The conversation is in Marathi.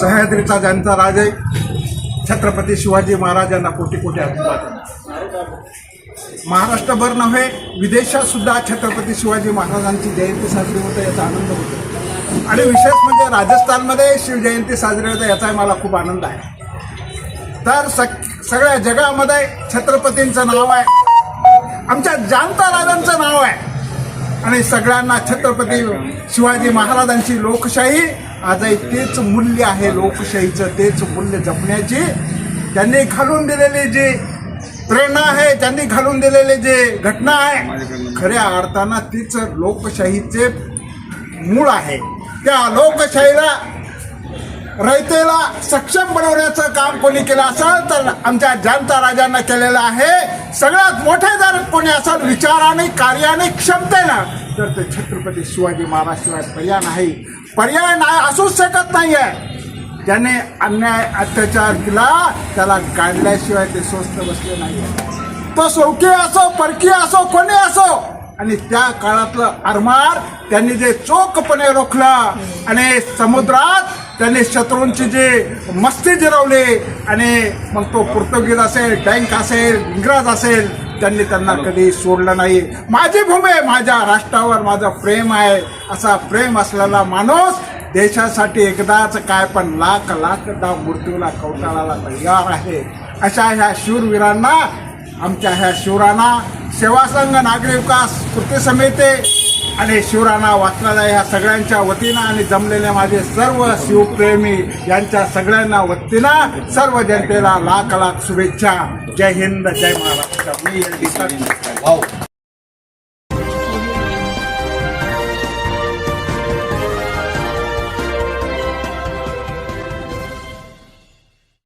सह्याद्रीचा ज्यांचा राजे छत्रपती शिवाजी महाराजांना कोटी कोटी अभिवादन. महाराष्ट्रभर नव्हे विदेशात सुद्धा छत्रपती शिवाजी महाराजांची जयंती साजरी होते याचा आनंद होतो. आणि विशेष म्हणजे राजस्थानमध्ये शिवजयंती साजरी होते याचाही मला खूप आनंद आहे. तर सग सगळ्या जगामध्ये छत्रपतींचं नाव आहे. आमच्या जाणता राजांचं नाव आहे. आणि सगळ्यांना छत्रपती शिवाजी महाराजांची लोकशाही आजही तेच मूल्य आहे लोकशाहीचं तेच मूल्य जपण्याचे. त्यांनी घालून दिलेले जे प्रेरणा आहे त्यांनी घालून दिलेले जे घटना आहे खऱ्या अर्थानं तीच लोकशाहीचे मूळ आहे. त्या लोकशाहीला रयतेला सक्षम बनवण्याचं काम कोणी केलं असेल तर आमच्या जनता राजांना केलेलं आहे. सगळ्यात मोठे जर कोणी असेल विचाराने कार्याने क्षमतेनं तर ते छत्रपती शिवाजी महाराज शिवाय पर्याय नाही. पर्याय नाही असूच शकत नाहीये. ज्याने अन्याय अत्याचार केला त्याला काढल्याशिवाय ते स्वस्त बसले नाही तो सौकी असो परकी असो कोणी असो आणि त्या काळातलं आरमार त्यांनी जे चोखपणे रोखलं आणि समुद्रात त्यांनी शत्रूंची जे मस्ती जिरवले आणि मग तो पोर्तुगीज असेल डँक असेल इंग्रज असेल त्यांनी त्यांना कधी सोडलं नाही. माझी भूमी आहे माझ्या राष्ट्रावर माझं प्रेम आहे. असा प्रेम असलेला माणूस देशासाठी एकदाच काय पण लाख लाख डाव मृत्यूला कवटाळाला तयार आहे. अशा ह्या शूरवीरांना आमच्या ह्या शूरांना सेवासंघ नागरी विकास कृती समिती आणि शिवराणा वाचनालय ह्या सगळ्यांच्या वतीनं आणि जमलेले माझे सर्व शिवप्रेमी यांच्या सगळ्यांना वतीनं सर्व जनतेला लाख लाख शुभेच्छा. जय हिंद जय महाराष्ट्र. मी